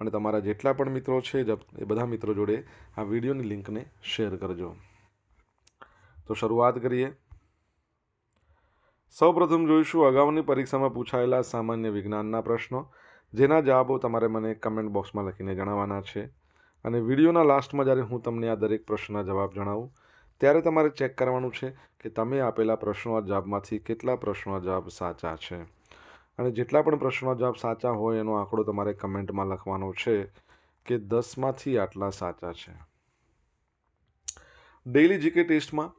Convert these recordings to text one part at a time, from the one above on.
અને તમારા જેટલા પણ મિત્રો છે એ બધા મિત્રો જોડે આ વિડીયોની લિંકને શેર કરજો. તો શરૂઆત કરીએ. સૌપ્રથમ જોઈશું અગાઉની પરીક્ષામાં પૂછાયેલા સામાન્ય વિજ્ઞાનના પ્રશ્નો, જેના જવાબો તમારે મને કમેન્ટ બોક્સમાં લખીને જણાવવાના છે. અને વિડીયોના લાસ્ટમાં જ્યારે હું તમને આ દરેક પ્રશ્નના જવાબ જણાવું, ત્યારે તમારે ચેક કરવાનું છે કે તમે આપેલા પ્રશ્નો જવાબમાંથી કેટલા પ્રશ્નો જવાબ સાચા છે. અને જેટલા પણ પ્રશ્નોના જવાબ સાચા હોય એનો આંકડો તમારે કમેન્ટમાં લખવાનો છે કે દસમાંથી આટલા સાચા છે. ડેઇલી જીકે ટેસ્ટમાં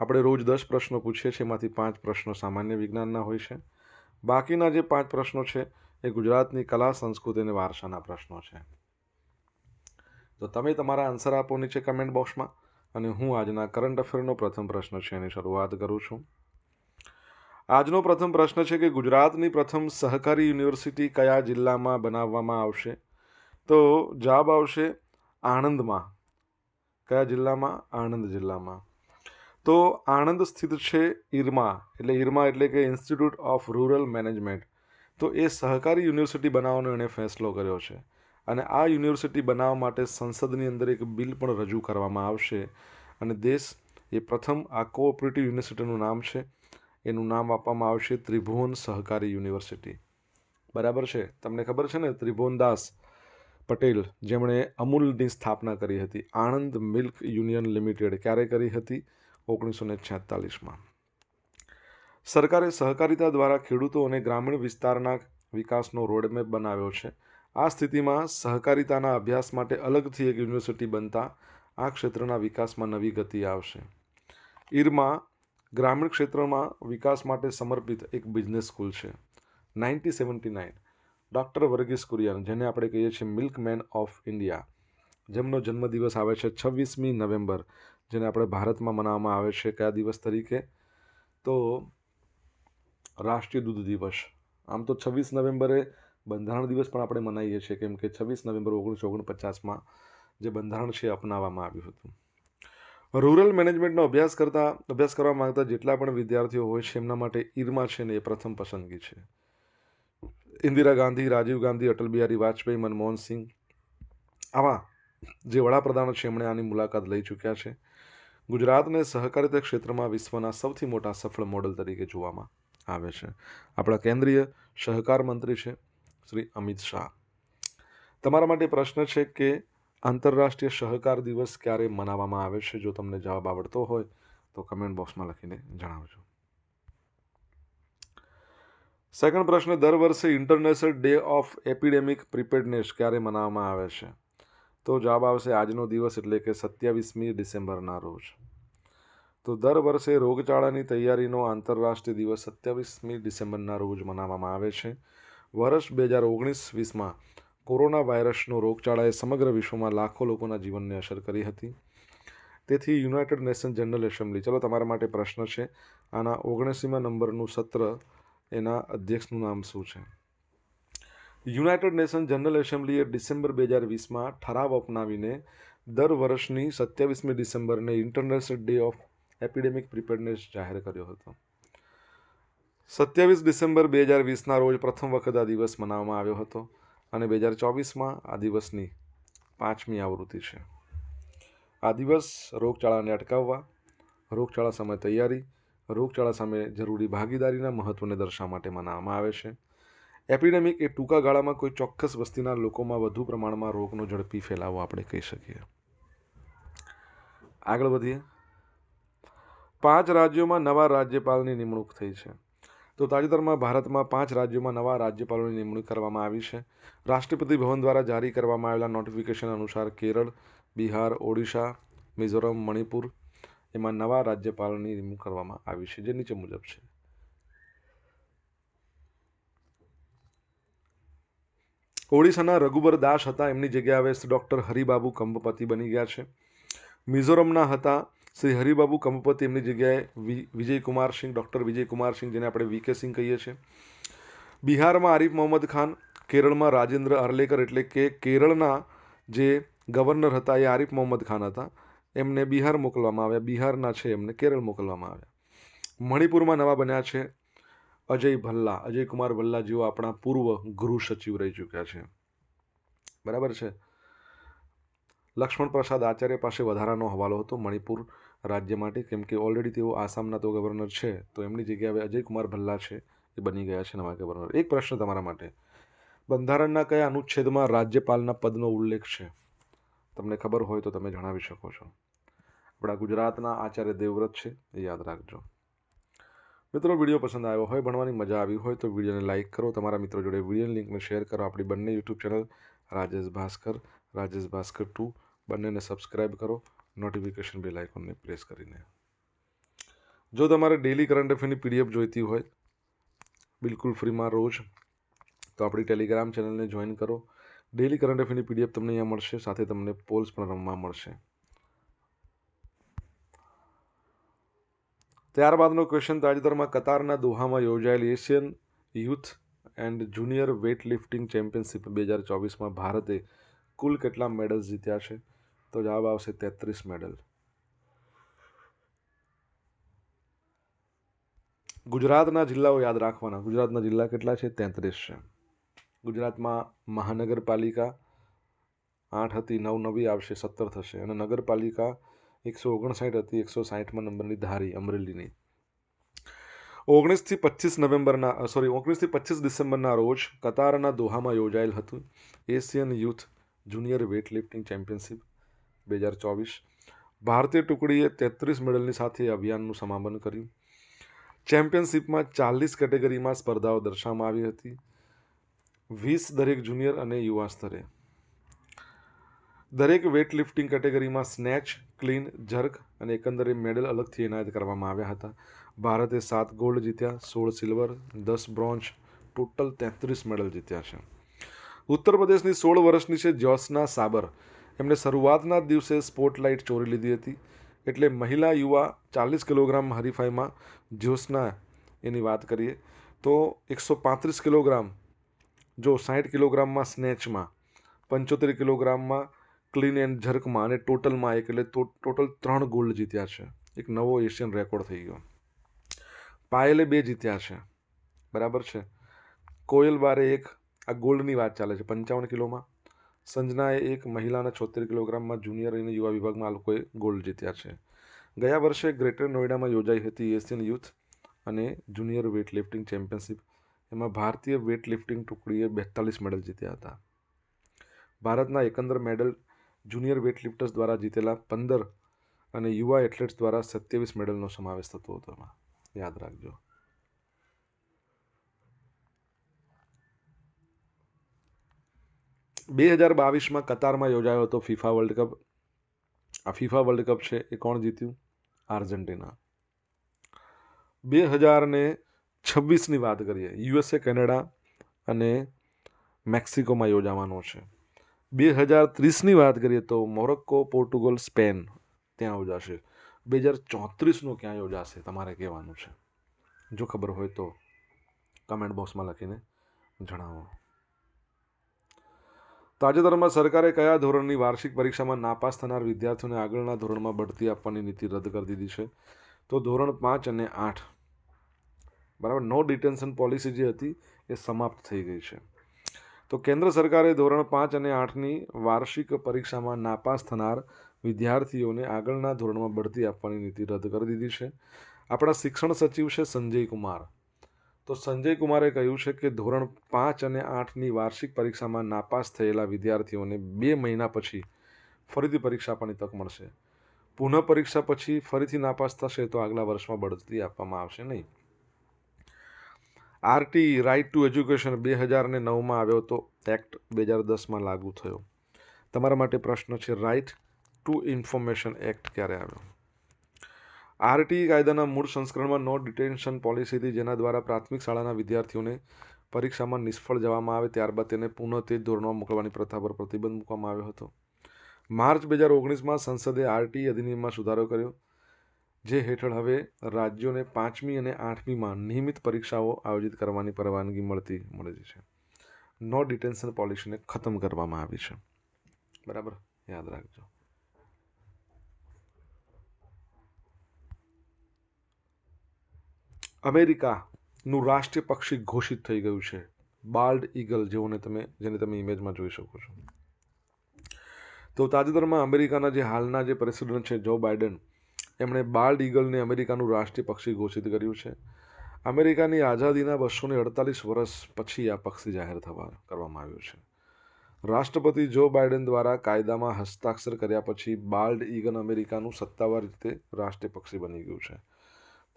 આપણે રોજ દસ પ્રશ્નો પૂછીએ છીએ, એમાંથી પાંચ પ્રશ્નો સામાન્ય વિજ્ઞાનના હોય છે. બાકીના જે પાંચ પ્રશ્નો છે એ ગુજરાતની કલા, સંસ્કૃતિ અને વારસાના પ્રશ્નો છે. તો તમે તમારા આન્સર આપો નીચે કમેન્ટ બોક્સમાં અને હું આજના કરંટ અફેરનો પ્રથમ પ્રશ્ન છે એની શરૂઆત કરું છું. આજનો પ્રથમ પ્રશ્ન છે કે ગુજરાતની પ્રથમ સહકારી યુનિવર્સિટી કયા જિલ્લામાં બનાવવામાં આવશે? તો જવાબ આવશે આણંદમાં. કયા જિલ્લામાં? આણંદ જિલ્લામાં. તો આણંદ સ્થિત છે ઈરમા, એટલે ઈરમા એટલે કે ઇન્સ્ટિટ્યૂટ ઓફ રૂરલ મેનેજમેન્ટ તો એ સહકારી યુનિવર્સિટી બનાવવાનો એણે ફેસલો કર્યો છે. અને આ યુનિવર્સિટી બનાવવા માટે સંસદની અંદર એક બિલ પણ રજૂ કરવામાં આવશે. અને દેશ એ પ્રથમ આ કોઓપરેટિવ યુનિવર્સિટીનું નામ છે. એનું નામ આપવામાં આવશે ત્રિભુવન સહકારી યુનિવર્સિટી. બરાબર છે? તમને ખબર છે ને ત્રિભુવનદાસ પટેલ જેમણે અમૂલની સ્થાપના કરી હતી, આણંદ મિલ્ક યુનિયન લિમિટેડ. ક્યારે કરી હતી? ઓગણીસો ને છેતાલીસમાં. સરકારે સહકારિતા દ્વારા ખેડૂતો અને ગ્રામીણ વિસ્તારના વિકાસનો રોડમેપ બનાવ્યો છે. આ સ્થિતિમાં સહકારિતાના અભ્યાસ માટે અલગથી એક યુનિવર્સિટી બનતા આ ક્ષેત્રના વિકાસમાં નવી ગતિ આવશે. ઈરમાં ગ્રામીણ ક્ષેત્રમાં વિકાસ માટે સમર્પિત એક બિઝનેસ સ્કૂલ છે. Ninety seventy nine. Doctor Verghese Kurien, જેને આપણે કહીએ છીએ મિલ્કમેન ઓફ ઇન્ડિયા. જેમનો જન્મદિવસ આવે છે છવ્વીસમી નવેમ્બર, જેને આપણે ભારતમાં મનાવવામાં આવે છે કયા દિવસ તરીકે? તો રાષ્ટ્રીય દૂધ દિવસ. આમ તો છવ્વીસ નવેમ્બરે બંધારણ દિવસ પણ આપણે મનાવીએ છીએ, કેમ કે છવ્વીસ નવેમ્બર ઓગણીસો ઓગણપચાસમાં જે બંધારણ છે અપનાવવામાં આવ્યું હતું. રૂરલ મેનેજમેન્ટનો અભ્યાસ કરતા, અભ્યાસ કરવા માંગતા જેટલા પણ વિદ્યાર્થીઓ હોય છે, એમના માટે ઈરમા છે ને એ પ્રથમ પસંદગી છે. ઇન્દિરા ગાંધી, રાજીવ ગાંધી, અટલ બિહારી વાજપેયી, મનમોહન સિંહ આવા જે વડાપ્રધાનો છે, એમણે આની મુલાકાત લઈ ચૂક્યા છે. ગુજરાતને સહકારિતા ક્ષેત્રમાં વિશ્વના સૌથી મોટા સફળ મોડલ તરીકે જોવામાં આવે છે. આપણા કેન્દ્રીય સહકાર મંત્રી છે શ્રી અમિત શાહ. તમારા માટે પ્રશ્ન છે કે આંતરરાષ્ટ્રીય સહકાર દિવસ ક્યારે મનાવવામાં આવે છે? જો તમને જવાબ આવડતો હોય, તો કમેન્ટ બોક્સમાં લખીને જણાવજો. સેકન્ડ પ્રશ્ન, દર વર્ષે international day of epidemic preparedness ક્યારે મનાવવામાં આવે છે? તો જવાબ આવશે આજનો દિવસ એટલે કે સત્યાવીસમી ડિસેમ્બરના રોજ. તો દર વર્ષે રોગચાળાની તૈયારીનો આંતરરાષ્ટ્રીય દિવસ સત્યાવીસમી ડિસેમ્બરના રોજ મનાવવામાં આવે છે. વર્ષ બે હજાર ઓગણીસ વીસમાં કોરોના વાયરસનો રોગચાળાએ સમગ્ર વિશ્વમાં લાખો લોકોના જીવનને અસર કરી હતી. તેથી યુનાઇટેડ નેશન જનરલ એસેમ્બલી, ચલો તમારા માટે પ્રશ્ન છે, આના ઓગણસીમાં નંબરનું સત્ર એના અધ્યક્ષનું નામ શું છે? યુનાઇટેડ નેશન જનરલ એસેમ્બલીએ ડિસેમ્બર બે હજાર વીસમાં ઠરાવ અપનાવીને દર વર્ષની સત્યાવીસમી ડિસેમ્બરને international day of epidemic preparedness જાહેર કર્યો હતો. સત્યાવીસ ડિસેમ્બર બે હજાર વીસના રોજ પ્રથમ વખત આ દિવસ મનાવવામાં આવ્યો હતો. અને બે હજાર ચોવીસમાં આ દિવસની પાંચમી આવૃત્તિ છે. આ દિવસ રોગચાળાને અટકાવવા, રોગચાળા સામે તૈયારી, રોગચાળા સામે જરૂરી ભાગીદારીના મહત્ત્વને દર્શાવવા માટે મનાવવામાં આવે છે. એપિડેમિક એ ટૂંકા ગાળામાં કોઈ ચોક્કસ વસ્તીના લોકોમાં વધુ પ્રમાણમાં રોગનો ઝડપી ફેલાવો આપણે કહી શકીએ. આગળ વધીએ. પાંચ રાજ્યોમાં નવા રાજ્યપાલની નિમણૂક થઈ છે. તો તાજેતરમાં ભારતમાં પાંચ રાજ્યોમાં નવા રાજ્યપાલોની નિમણૂક કરવામાં આવી છે. રાષ્ટ્રપતિ ભવન દ્વારા જારી કરવામાં આવેલા નોટિફિકેશન અનુસાર કેરળ, બિહાર, ઓડિશા, મિઝોરમ, મણિપુર એમાં નવા રાજ્યપાલોની નિમણૂક કરવામાં આવી છે, જે નીચે મુજબ છે. ઓડિશાના રઘુબર દાસ હતા. એમની જગ્યાએ ડૉક્ટર હરિબાબુ કંબપતિ બની ગયા છે. મિઝોરમના હતા શ્રી હરિબાબુ કંપતિ એમની જગ્યાએ વિજયકુમાર સિંહ, ડૉક્ટર વિજયકુમાર સિંહ, જેને આપણે વીકે સિંહ કહીએ છીએ. બિહારમાં આરિફ મોહમ્મદ ખાન, કેરળમાં રાજેન્દ્ર અર્લેકર એટલે કે કેરળના જે ગવર્નર હતા એ આરિફ મોહમ્મદ ખાન હતા. એમને બિહાર મોકલવામાં આવ્યા. બિહારના છે એમને, કેરળ મોકલવામાં આવ્યા. મણિપુરમાં નવા બન્યા છે અજય ભલ્લા. અજય કુમાર ભલ્લા જેઓ આપણા પૂર્વ ગૃહ સચિવ રહી ચૂક્યા છે. બરાબર છે? લક્ષ્મણ પ્રસાદ આચાર્ય પાસે વધારાનો હવાલો હતો. મણિપુર રાજ્ય માટે, કેમ કે ઓલરેડી તેઓ આસામના તો ગવર્નર છે, તો એમની જગ્યાએ અજય કુમાર ભલ્લા છે, એ બની ગયા છે નવા ગવર્નર એક પ્રશ્ન તમારા માટે. બંધારણના કયા અનુચ્છેદમાં રાજ્યપાલના પદનો ઉલ્લેખ છે? તમને ખબર હોય તો તમે જણાવી શકો છો. આપણા ગુજરાતના આચાર્ય દેવવ્રત છે, એ યાદ રાખજો. મિત્રો, વીડિયો પસંદ આવ્યો હોય, ભણવાની મજા આવી હોય, તો વિડીયોને લાઇક કરો. તમારા મિત્રો જોડે વિડીયોની લિંકને શેર કરો. આપણી બંને YouTube channel Rajesh Bhaskar Rajesh Bhaskar two. બંનેને સબસ્ક્રાઈબ કરો. નોટિફિકેશન બેલ આઇકોનને પ્રેસ કરીને. જો તમારે ડેલી કરંટ અફેરની પીડીએફ જોઈતી હોય, બિલકુલ ફ્રીમાં રોજ, તો આપણી ટેલિગ્રામ ચેનલને જોઈન કરો. ડેલી કરંટ અફેરની પીડીએફ તમને અહીંયા મળશે, સાથે તમને પોલ્સ પણ રમવા મળશે. ત્યારબાદનો ક્વેશ્ચન તાજેતરમાં કતારના દોહામાં યોજાયેલી Asian youth and junior weightlifting championship બે હજાર ચોવીસમાં ભારતે કુલ કેટલા મેડલ્સ જીત્યા છે? તો જવાબ આવશે તેત્રીસ મેડલ ગુજરાતના જિલ્લાઓ યાદ રાખવાના ગુજરાતના જિલ્લા કેટલા છે તેત્રીસ છે ગુજરાતમાં મહાનગરપાલિકા આઠ હતી નવ નવી આવશે સત્તર થશે અને નગરપાલિકા એકસો ઓગણસાઠ હતી એકસો સાઠમાં નંબરની ધારી અમરેલીની ઓગણીસથી પચીસ નવેમ્બરના સોરી ઓગણીસથી પચીસ ડિસેમ્બરના રોજ કતારના દોહામાં યોજાયેલ હતું Asian youth junior weightlifting championship બે હજાર ચોવીસ ભારતીય ટુકડીએ તેત્રીસ મેડલની સાથે અભિયાનનું સમાપન કર્યું. ચેમ્પિયનશિપમાં ચાલીસ કેટેગરીમાં સ્પર્ધાઓ દર્શાવવામાં આવી હતી. વીસ દરેક જુનિયર અને યુવા સ્તરે. દરેક વેઇટ કેટેગરીમાં સ્નેચ, ક્લીન, જર્ક અને એકંદરે મેડલ અલગથી એનાયત કરવામાં આવ્યા હતા. ભારતે સાત ગોલ્ડ જીત્યા, સોળ સિલ્વર, દસ બ્રોન્ઝ, ટોટલ તેત્રીસ મેડલ જીત્યા છે. ઉત્તર પ્રદેશની સોળ વર્ષની છે જ્યોસના સાબર. એમણે શરૂઆતના જ દિવસે સ્પોટલાઇટ ચોરી લીધી હતી. એટલે મહિલા યુવા ચાલીસ કિલોગ્રામ હરીફાઈમાં જ્યોત્સના એની વાત કરીએ તો એકસો પાંત્રીસ કિલોગ્રામ, જો સાઠ કિલોગ્રામમાં સ્નેચમાં, પંચોતેર કિલોગ્રામમાં ક્લીન એન્ડ ઝર્કમાં અને ટોટલમાં એક, એટલે ટોટલ ત્રણ ગોલ્ડ જીત્યા છે. એક નવો એશિયન રેકોર્ડ થઈ ગયો. પાયલે બે જીત્યા છે. બરાબર છે? કોયલ બારે એક, આ ગોલ્ડની વાત ચાલે છે. પંચાવન કિલોમાં. સંજનાએ એક મહિલાના છોતેર કિલોગ્રામમાં જુનિયર અને યુવા વિભાગમાં આ લોકોએ ગોલ્ડ જીત્યા છે. ગયા વર્ષે ગ્રેટર નોઈડામાં યોજાઈ હતી એશિયન યુથ અને જુનિયર વેઇટ લિફ્ટિંગ ચેમ્પિયનશિપ. એમાં ભારતીય વેઇટ લિફ્ટિંગ ટુકડીએ બેતાલીસ મેડલ જીત્યા હતા. ભારતના એકંદર મેડલ જુનિયર વેઇટ લિફ્ટર્સ દ્વારા જીતેલા પંદર અને યુવા એથ્લેટ્સ દ્વારા સત્યાવીસ મેડલનો સમાવેશ થતો હતો એમાં. યાદ રાખજો. બે હજાર બાવીસમાં કતારમાં યોજાયો હતો ફિફા વર્લ્ડ કપ. આ ફિફા વર્લ્ડ કપ છે એ કોણ જીત્યું? આર્જેન્ટિના. બે હજારને છવ્વીસની વાત કરીએ, યુએસએ, કેનેડા અને મેક્સિકોમાં યોજાવાનો છે. બે હજાર ત્રીસની વાત કરીએ તો મોરોક્કો, પોર્ટુગલ, સ્પેન ત્યાં યોજાશે. બે હજાર ચોત્રીસનું ક્યાં યોજાશે તમારે કહેવાનું છે? જો ખબર હોય તો કમેન્ટ બોક્સમાં લખીને જણાવો. તાજેતરમાં સરકારે કયા ધોરણની વાર્ષિક પરીક્ષામાં નાપાસ થનાર વિદ્યાર્થીઓને આગળના ધોરણમાં બઢતી આપવાની નીતિ રદ કરી દીધી છે? તો ધોરણ પાંચ અને આઠ. બરાબર? નો ડિટેન્શન પોલિસી જે હતી, એ સમાપ્ત થઈ ગઈ છે. તો કેન્દ્ર સરકારે ધોરણ પાંચ અને આઠની વાર્ષિક પરીક્ષામાં નાપાસ થનાર વિદ્યાર્થીઓને આગળના ધોરણમાં બઢતી આપવાની નીતિ રદ કરી દીધી છે. આપણા શિક્ષણ સચિવ છે સંજય કુમાર. તો સંજય કુમારે કહ્યું છે કે ધોરણ પાંચ અને આઠની વાર્ષિક પરીક્ષામાં નાપાસ થયેલા વિદ્યાર્થીઓને બે મહિના પછી ફરીથી પરીક્ષા આપવાની તક મળશે. પુનઃ પરીક્ષા પછી ફરીથી નાપાસ થશે તો આગલા વર્ષમાં બઢતી આપવામાં આવશે નહીં. આરટી રાઇટ ટુ એજ્યુકેશન બે હજાર ને નવમાં આવ્યો તો એક્ટ બે હજાર દસમાં લાગુ થયો. તમારા માટે પ્રશ્ન છે રાઇટ ટુ ઇન્ફોર્મેશન એક્ટ ક્યારે આવ્યો? આરટી કાયદાના મૂળ સંસ્કરણમાં નો ડિટેન્શન પોલિસી હતી જેના દ્વારા પ્રાથમિક શાળાના વિદ્યાર્થીઓને પરીક્ષામાં નિષ્ફળ જવામાં આવે ત્યારબાદ તેને પુનઃ તે જ ધોરણમાં મોકલવાની પ્રથા પર પ્રતિબંધ મૂકવામાં આવ્યો હતો. માર્ચ બે હજાર ઓગણીસમાં સંસદે આરટી અધિનિયમમાં સુધારો કર્યો, જે હેઠળ હવે રાજ્યોને પાંચમી અને આઠમીમાં નિયમિત પરીક્ષાઓ આયોજિત કરવાની પરવાનગી મળતી મળી છે. નો ડિટેન્શન પોલિસીને ખતમ કરવામાં આવી છે. બરાબર? યાદ રાખજો. અમેરિકાનું રાષ્ટ્રીય પક્ષી ઘોષિત થઈ ગયું છે. બાલ્ડ ઈગલ જેઓને તમે, જેને તમે ઇમેજમાં જોઈ શકો છો. તો તાજેતરમાં અમેરિકાના જે હાલના જે પ્રેસિડેન્ટ છે, જો બાઇડન, એમણે બાલ્ડ ઈગલને અમેરિકાનું રાષ્ટ્રીય પક્ષી ઘોષિત કર્યું છે. અમેરિકાની આઝાદીના બસો અડતાલીસ વર્ષ પછી આ પક્ષી જાહેર થવા, કરવામાં આવ્યું છે. રાષ્ટ્રપતિ જો બાઇડન દ્વારા કાયદામાં હસ્તાક્ષર કર્યા પછી બાલ્ડ ઈગન અમેરિકાનું સત્તાવાર રીતે રાષ્ટ્રીય પક્ષી બની ગયું છે.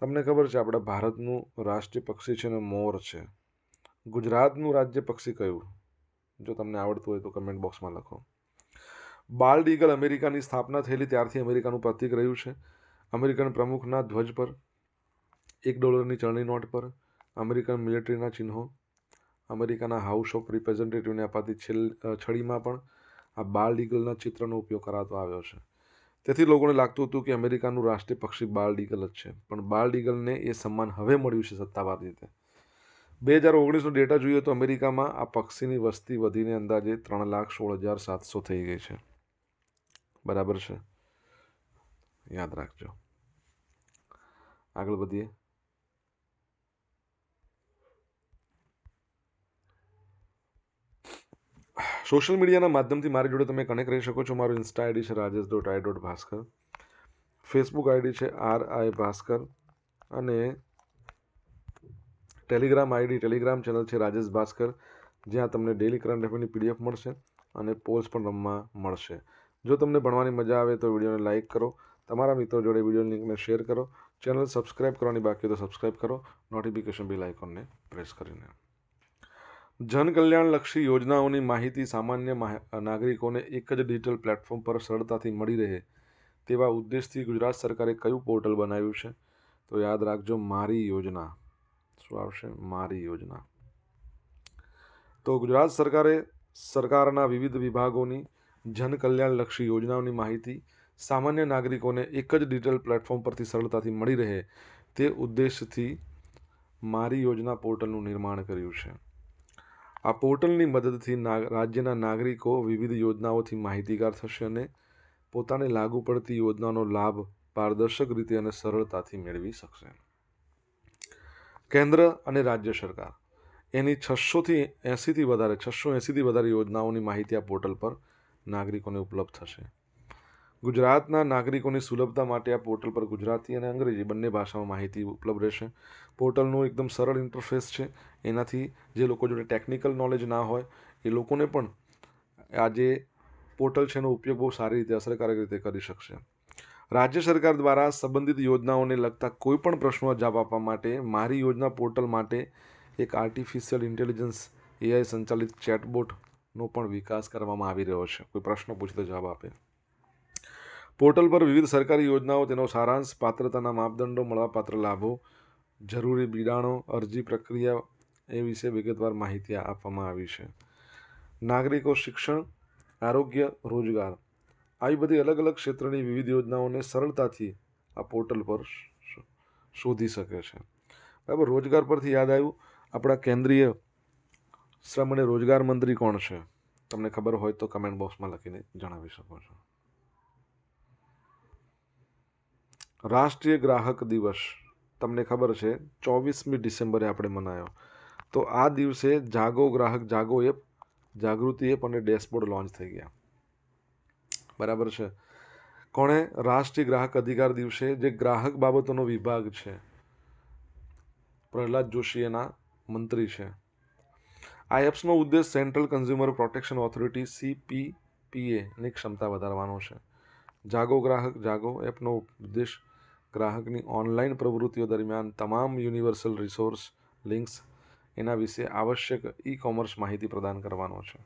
તમને ખબર છે, આપણા ભારતનું રાષ્ટ્રીય પક્ષી છે ને મોર છે. ગુજરાતનું રાજ્ય પક્ષી કયું? જો તમને આવડતું હોય તો કમેન્ટ બોક્સમાં લખો. બાલ્ડ ઈગલ અમેરિકાની સ્થાપના થયેલી ત્યારથી અમેરિકાનું પ્રતીક રહ્યું છે. અમેરિકન પ્રમુખના ધ્વજ પર, એક ડોલરની ચલણી નોટ પર, અમેરિકન મિલિટરીના ચિહ્નો, અમેરિકાના હાઉસ ઓફ રિપ્રેઝેન્ટેટિવને અપાતી છેલ, છડીમાં પણ આ બાલ્ડ ઈગલના ચિત્રનો ઉપયોગ કરાતો આવ્યો છે. તેથી લોકોને લાગતું હતું કે અમેરિકાનું રાષ્ટ્રીય પક્ષી બાલ્ડ ઈગલ જ છે. પણ બાલ્ડ ઈગલને એ સન્માન હવે મળ્યું છે સત્તાવાર રીતે. બે હજાર ઓગણીસનો ડેટા જોઈએ તો અમેરિકામાં આ પક્ષીની વસ્તી વધીને અંદાજે ત્રણ લાખ સોળ હજાર સાતસો થઈ ગઈ છે. બરાબર છે? યાદ રાખજો. આગળ વધીએ. સોશિયલ મીડિયાના માધ્યમથી મારી જોડે તમે કનેક્ટ રહી શકો છો. મારું ઇન્સ્ટા આઈડી છે Rajesh dot I dot Bhaskar Facebook ID છે આર આઈ ભાસ્કર અને ટેલિગ્રામ આઈડી ટેલિગ્રામ ચેનલ છે રાજેશ ભાસ્કર જ્યાં તમને ડેલી કરંટ અફેરની પીડીએફ મળશે અને પોલ્સ પણ રમવા મળશે. જો તમને ભણવાની મજા આવે તો વિડીયોને લાઇક કરો. તમારા મિત્રો જોડે વીડિયો લિંકને શેર કરો. ચેનલ સબસ્ક્રાઇબ કરવાની બાકી તો સબસ્ક્રાઇબ કરો. નોટિફિકેશન બિલ આઇકોનને પ્રેસ કરીને. જનકલ્યાણલક્ષી યોજનાઓની માહિતી સામાન્ય નાગરિકોને એક જ ડિજિટલ પ્લેટફોર્મ પર સરળતાથી મળી રહે, તેવા ઉદ્દેશથી ગુજરાત સરકારે કયું પોર્ટલ બનાવ્યું છે? તો યાદ રાખજો, મારી યોજના. શું આવશે? મારી યોજના. તો ગુજરાત સરકારે સરકારના વિવિધ વિભાગોની જનકલ્યાણલક્ષી યોજનાઓની માહિતી સામાન્ય નાગરિકોને એક જ ડિજિટલ પ્લેટફોર્મ પરથી સરળતાથી મળી રહે, તે ઉદ્દેશથી મારી યોજના પોર્ટલનું નિર્માણ કર્યું છે. આ પોર્ટલની મદદથી રાજ્યના નાગરિકો વિવિધ યોજનાઓથી માહિતીગાર થશે અને પોતાને લાગુ પડતી યોજનાનો લાભ પારદર્શક રીતે અને સરળતાથી મેળવી શકશે. કેન્દ્ર અને રાજ્ય સરકાર. એની છસોથી એંસીથી વધારે, છસો એંસીથી વધારે યોજનાઓની માહિતી આ પોર્ટલ પર નાગરિકોને ઉપલબ્ધ થશે. ગુજરાતના નાગરિકોની સુલભતા માટે આ પોર્ટલ પર ગુજરાતી અને અંગ્રેજી બંને ભાષામાં માહિતી ઉપલબ્ધ રહેશે. પોર્ટલનું એકદમ સરળ ઇન્ટરફેસ છે. એનાથી જે લોકો જોડે ટેકનિકલ નોલેજ ના હોય, એ લોકોને પણ આ જે પોર્ટલ છે એનો ઉપયોગ બહુ સારી રીતે, અસરકારક રીતે કરી શકશે. રાજ્ય સરકાર દ્વારા સંબંધિત યોજનાઓને લગતા કોઈપણ પ્રશ્નો જવાબ આપવા માટે મારી યોજના પોર્ટલ માટે એક આર્ટિફિશિયલ ઇન્ટેલિજન્સ એઆઈ સંચાલિત ચેટબોટનો પણ વિકાસ કરવામાં આવી રહ્યો છે. કોઈ પ્રશ્ન પૂછતો જવાબ આપે. પોર્ટલ પર વિવિધ સરકારી યોજનાઓ, તેનો સારાંશ, પાત્રતાના માપદંડો, મળવાપાત્ર લાભો, જરૂરી બિડાણો અરજી પ્રક્રિયા એ વિશે વિગતવાર માહિતી આપવામાં આવી છે. નાગરિકો શિક્ષણ, આરોગ્ય, રોજગાર આવી બધી અલગ અલગ ક્ષેત્રની વિવિધ યોજનાઓને સરળતાથી આ પોર્ટલ પર શોધી શકે છે. બરાબર? રોજગાર પરથી યાદ આવ્યું, આપણા કેન્દ્રીય શ્રમ અને રોજગાર મંત્રી કોણ છે? તમને ખબર હોય તો કમેન્ટ બોક્સમાં લખીને જણાવી શકો છો. રાષ્ટ્રીય ગ્રાહક દિવસ. તમને ખબર છે ચોવીસમી ડિસેમ્બરે આપણે મનાયો. તો આ દિવસે જાગો ગ્રાહક, જાગો એપ, જાગૃતિ એપ અને ડેશબોર્ડ લોન્ચ થઈ ગયા. બરાબર છે? કોણે? રાષ્ટ્રીય ગ્રાહક અધિકાર દિવસે જે ગ્રાહક બાબતોનો વિભાગ છે. પ્રહલાદ જોશી એના મંત્રી છે. આ એપ્સનો ઉદ્દેશ central consumer protection authority CPPA ની ક્ષમતા વધારવાનો છે. જાગો ગ્રાહક, જાગો એપનો ઉદ્દેશ ગ્રાહકની ઓનલાઈન પ્રવૃત્તિઓ દરમિયાન તમામ યુનિવર્સલ રિસોર્સ, લિંક્સ એના વિશે આવશ્યક ઈ કોમર્સ માહિતી પ્રદાન કરવાનો છે.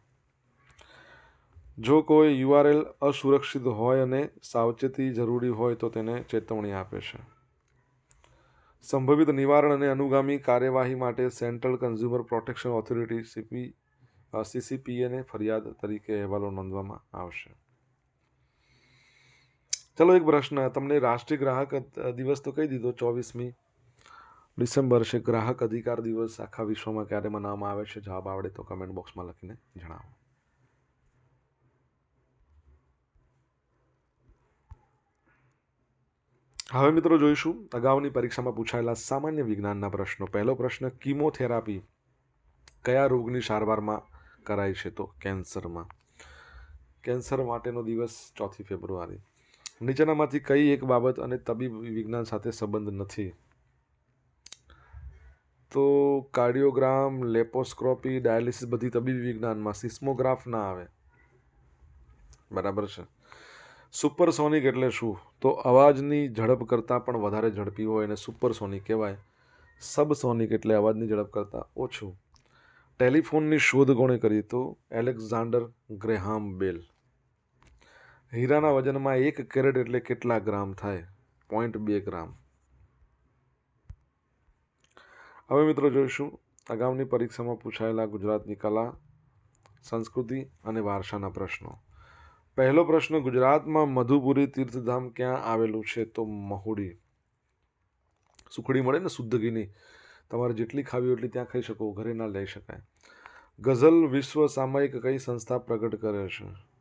જો કોઈ યુઆરએલ અસુરક્ષિત હોય અને સાવચેતી જરૂરી હોય તો તેને ચેતવણી આપે છે. સંભવિત નિવારણ અને અનુગામી કાર્યવાહી માટે central consumer protection authority, CP સીસીપીએને ફરિયાદ તરીકે અહેવાલો નોંધવામાં આવશે. ચલો એક પ્રશ્ન, તમને રાષ્ટ્રીય ગ્રાહક દિવસ તો કહી દીધો, ચોવીસમી ડિસેમ્બર છે, ગ્રાહક અધિકાર દિવસ આખા વિશ્વમાં ક્યારે મનાવવામાં આવે છે? જવાબ આવડે તો કમેન્ટ બોક્સમાં લખીને જણાવો. હવે મિત્રો જોઈશું, અગાઉની પરીક્ષામાં પૂછાયેલા સામાન્ય વિજ્ઞાનના પ્રશ્નો. પહેલો પ્રશ્ન, કિમોથેરાપી કયા રોગની સારવારમાં કરાય છે? તો કેન્સરમાં. કેન્સર માટેનો દિવસ ચોથી ફેબ્રુઆરી. નીચેનામાંથી કઈ એક બાબત અને તબીબ વિજ્ઞાન સાથે સંબંધ નથી. તો કાર્ડિયોગ્રામ, લેપોસ્કોપી, ડાયાલિસિસ બધી તબીબી વિજ્ઞાનમાં સિસ્મોગ્રાફ ના આવે. બરાબર છે. સુપરસોનિક એટલે શું? તો અવાજની ઝડપ કરતાં પણ વધારે ઝડપી હોય એને સુપરસોનિક કહેવાય. સબસોનિક એટલે અવાજની ઝડપ કરતાં ઓછું. ટેલિફોનની શોધ કોણે કરી તો એલેક્ઝાન્ડર ગ્રેહામ બેલ. હીરાના વજનમાં એક કેરેટ એટલે કેટલા ગ્રામ થાય? પોઈન્ટ બે ગ્રામ. હવે મિત્રો જોઈશું, અગાઉની પરીક્ષામાં પૂછાયેલા ગુજરાતની કલા, સંસ્કૃતિ અને વારસાના પ્રશ્નો. પહેલો પ્રશ્ન, ગુજરાતમાં મધુપુરી તીર્થધામ ક્યાં આવેલું છે? તો મહુડી. સુખડી મળે ને શુદ્ધ ઘીની. તમારે જેટલી ખાવી એટલી ત્યાં ખાઈ શકો, ઘરે ના લઈ શકાય. ગઝલ વિશ્વ સામાયિક કઈ સંસ્થા પ્રગટ કરે છે?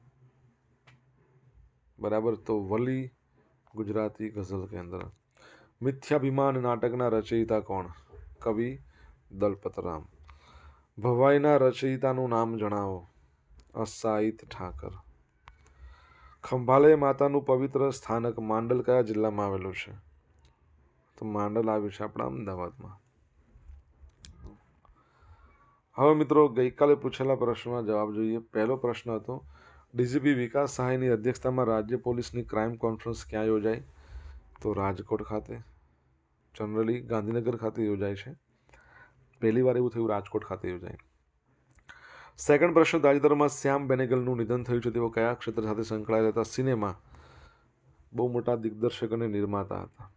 બરાબર? તો વલી ગુજરાતી ગઝલ કેન્દ્ર. મિથ્યાભિમાન નાટકના રચયિતા કોણ? કવિ દલપતરામ. ભવાઈના રચયિતાનું નામ જણાવો. અસાહિત ઠાકર. ખંભાલે માતાનું પવિત્ર સ્થાનક માંડલ કયા જિલ્લામાં આવેલું છે? તો માંડલ આવ્યું છે આપણા અમદાવાદમાં. હવે મિત્રો ગઈકાલે પૂછેલા પ્રશ્નના જવાબ જોઈએ. પહેલો પ્રશ્ન હતો ડીજીપી વિકાસ સહાયની અધ્યક્ષતામાં રાજ્ય પોલીસની ક્રાઇમ કોન્ફરન્સ ક્યાં યોજાઈ તો રાજકોટ ખાતે, જનરલી ગાંધીનગર ખાતે યોજાય છે. પહેલી વાર એવું થયું રાજકોટ ખાતે યોજાય. સેકન્ડ પ્રશ્ન, તાજેતરમાં શ્યામ બેનેગલનું નિધન થયું છે. તેઓ કયા ક્ષેત્ર સાથે સંકળાયેલા હતા? સિનેમા. બહુ મોટા દિગ્દર્શક અને નિર્માતા હતા.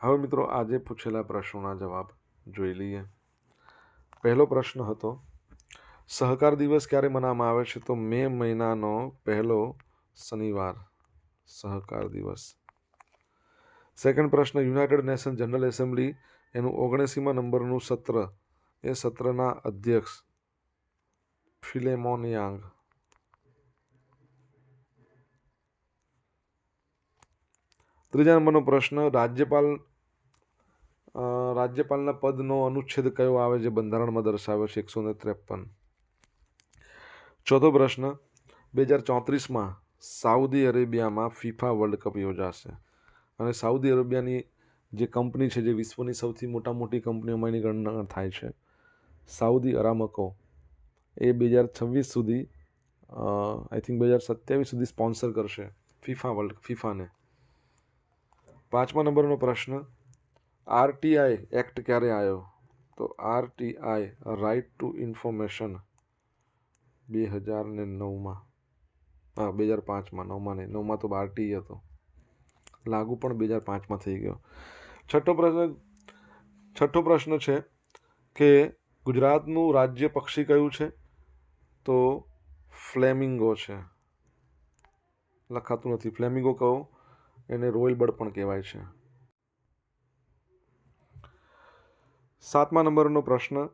હવે મિત્રો, આજે પૂછેલા પ્રશ્નોના જવાબ જોઈ લઈએ. પહેલો પ્રશ્ન હતો સહકાર દિવસ ક્યારે મનાવવામાં આવે છે? તો મે મહિનાનો પહેલો શનિવાર સહકાર દિવસ. સેકન્ડ પ્રશ્ન યુનાઇટેડ નેશન જનરલ એસેમ્બલી એનું ઓગણસીમાં નંબરનું સત્ર, એ સત્રના અધ્યક્ષ ફિલેમોન યાંગ ત્રીજા નંબરનો પ્રશ્ન, રાજ્યપાલ રાજ્યપાલના પદનો અનુચ્છેદ કયો આવે જે બંધારણમાં દર્શાવે છે, એકસો ને ત્રેપન. ચોથો પ્રશ્ન, બે હજાર ચોત્રીસમાં સાઉદી અરેબિયામાં ફિફા વર્લ્ડ કપ યોજાશે. અને સાઉદી અરેબિયાની જે કંપની છે, જે વિશ્વની સૌથી મોટા મોટી કંપનીઓમાં એની ગણના થાય છે, સાઉદી અરામકો, એ બે હજાર છવ્વીસ સુધી આઈ થિંક બે હજાર સત્યાવીસ સુધી સ્પોન્સર કરશે ફિફા વર્લ્ડ, ફિફાને. પાંચમા નંબરનો પ્રશ્ન, આરટીઆઈ એક્ટ ક્યારે આવ્યો તો આરટીઆઈ રાઇટ ટુ ઇન્ફોર્મેશન બે હજાર ને નવમાં. હા, બે હજાર પાંચમાં, નવમાં નહીં, નવમાં તો બારટી હતો. લાગુ પણ બે હજાર પાંચમાં થઈ ગયો. છઠ્ઠો પ્રશ્ન છઠ્ઠો પ્રશ્ન છે કે ગુજરાતનું રાજ્ય પક્ષી કયું છે? તો ફ્લેમિંગો છે. લખાતું નથી. ફ્લેમિંગો કહો, એને રોયલ બર્ડ પણ કહેવાય છે. સાતમા નંબરનો પ્રશ્ન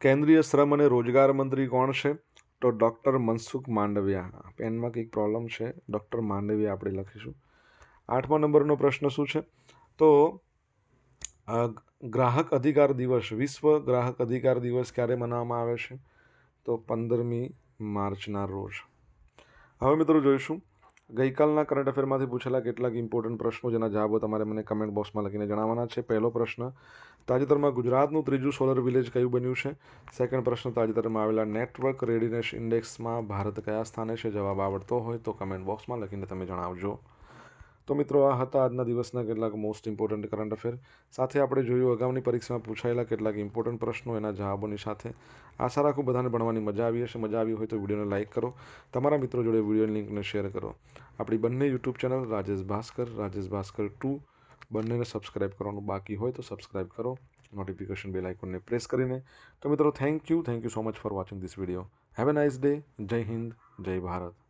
કેન્દ્રીય શ્રમ અને રોજગાર મંત્રી કોણ છે? તો ડૉક્ટર મનસુખ માંડવિયા. પેનમાં કંઈક પ્રોબ્લેમ છે. ડૉક્ટર માંડવિયા આપણે લખીશું. આઠમા નંબરનો પ્રશ્ન શું છે? તો ગ્રાહક અધિકાર દિવસ. વિશ્વ ગ્રાહક અધિકાર દિવસ ક્યારે મનાવવામાં આવે છે? તો પંદરમી માર્ચના રોજ. હવે મિત્રો જોઈશું. ગઈકાલના કરંટ અફેરમાંથી પૂછેલા કેટલાક ઇમ્પોર્ટન્ટ પ્રશ્નો જેના જવાબો તમારે મને કમેન્ટ બોક્સમાં લખીને જણાવવાના છે. પહેલો પ્રશ્ન, તાજેતરમાં ગુજરાતનું ત્રીજું સોલર વિલેજ કયું બન્યું છે? સેકન્ડ પ્રશ્ન, તાજેતરમાં આવેલા નેટવર્ક રેડીનેસ ઇન્ડેક્સમાં ભારત કયા સ્થાને છે? જવાબ આવડતો હોય તો કમેન્ટ બોક્સમાં લખીને તમે જણાવજો. તો મિત્રો આ હતા આજના દિવસના કેટલાક મોસ્ટ ઇમ્પોર્ટન્ટ કરંટ અફેર સાથે આપણે જોયું અગાઉની પરીક્ષામાં પૂછાયેલા કેટલાક ઇમ્પોર્ટન્ટ પ્રશ્નો એના જવાબોની સાથે. આશા રાખું બધાને ભણવાની મજા આવી હશે. મજા આવી હોય તો વિડીયોને લાઇક કરો. તમારા મિત્રો જોડે વિડીયોની લિંકને શેર કરો. આપણી બંને YouTube channel Rajesh Bhaskar Rajesh Bhaskar two બંનેને સબસ્ક્રાઇબ કરવાનું બાકી હોય તો સબસ્ક્રાઇબ કરો. નોટિફિકેશન બેલ આઇકોનને પ્રેસ કરીને. તો મિત્રો thank you thank you so much for watching this video have a nice day Jai Hind Jai Bharat